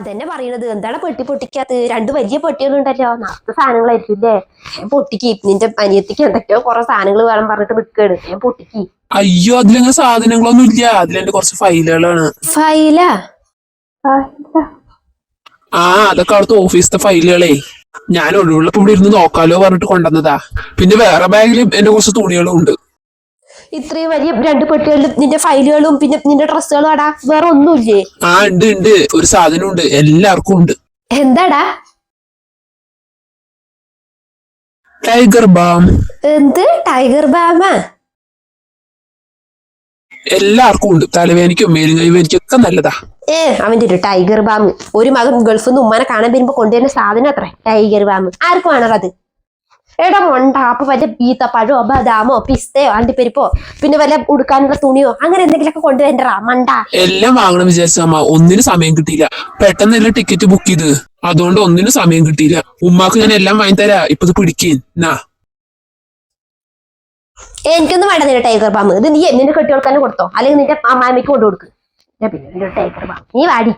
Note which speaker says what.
Speaker 1: അതന്നെ പറയണത്. എന്താണ് പെട്ടി പൊട്ടിക്കാത്ത രണ്ട് വലിയ പെട്ടികളുണ്ടല്ലോ നാളത്തെ സാധനങ്ങളായിരിക്കും അല്ലേ പൊട്ടിക്ക്. നിന്റെ അനിയത്തിക്ക് എന്തൊക്കെയോ കുറെ സാധനങ്ങൾ വേണം പറഞ്ഞിട്ട് നിൽക്കാണ് ഞാൻ പൊട്ടിക്ക്.
Speaker 2: അയ്യോ അതിലങ്ങനെ സാധനങ്ങളൊന്നും ഇല്ല. അതിലെന്റെ കുറച്ച് ഫയലുകളാണ്.
Speaker 1: ഫയലാ?
Speaker 2: ആ അതൊക്കെ അവിടുത്തെ ഓഫീസിലെ ഫയലുകളേ. ഞാൻ ഒഴിവുള്ളപ്പോ ഇവിടെ ഇരുന്ന് നോക്കാലോ പറഞ്ഞിട്ട് കൊണ്ടുവന്നതാ. പിന്നെ വേറെ ബാഗിലും എന്റെ കുറച്ച് തുണികളും ഉണ്ട്.
Speaker 1: ഇത്രയും വലിയ രണ്ട് പെട്ടികളിലും നിന്റെ ഫയലുകളും പിന്നെ നിന്റെ ഡ്രസ്സുകളും അടാ വേറെ ഒന്നുമില്ലേ?
Speaker 2: ആ ഉണ്ട് ഉണ്ട്. ഒരു സാധനം ഉണ്ട്. എല്ലാവർക്കും ഉണ്ട്.
Speaker 1: എന്താടാ?
Speaker 2: ടൈഗർ ബാം
Speaker 1: എന്ത്? ടൈഗർ ബാമ
Speaker 2: എല്ലാവർക്കും ഉണ്ട്. തലവേദനയ്ക്കും മേലും കൈവേദനയ്ക്കും ഒക്കെ നല്ലതാ.
Speaker 1: ഏ അവന്റെ ഒരു ടൈഗർ ബാം ഒരു മകൻ ഗൾഫിൽ നിന്ന് ഉമ്മാനെ കാണാൻ വരുമ്പോ കൊണ്ടുവരുന്ന സാധനം അത്ര. ടൈഗർ ബാം ആർക്കും ആണോ അത്? എടാ മൊണ്ട അപ്പൊ വല്ല ബീത്തപ്പഴോ ബദാമോ പിസ്തയോ അണ്ടിപ്പരിപ്പോ പിന്നെ വല്ല ഉടുക്കാനുള്ള തുണിയോ അങ്ങനെ എന്തെങ്കിലുമൊക്കെ കൊണ്ടുവരണ്ടാ മണ്ട.
Speaker 2: എല്ലാം വാങ്ങണം വിചാരിച്ചമ്മ ഒന്നിനും സമയം കിട്ടിയില്ല. പെട്ടെന്നല്ല ടിക്കറ്റ് ബുക്ക് ചെയ്ത്? അതുകൊണ്ട് ഒന്നിനും സമയം കിട്ടിയില്ല. ഉമ്മാക്ക് ഞാൻ എല്ലാം വാങ്ങി തരാ. ഇപ്പൊ പിടിക്കേ. നാ.
Speaker 1: എനിക്കൊന്നും വേണ്ട നിന്റെ ടൈഗർ ബാം ഇത് നീ നിന്റെ കെട്ടികൾക്കാനും കൊടുത്തോ? അല്ലെങ്കിൽ നിന്റെ അമ്മാമയ്ക്ക് കൊണ്ടു കൊടുക്ക്. പിന്നെ ടൈഗർ ബാം നീ വാടി.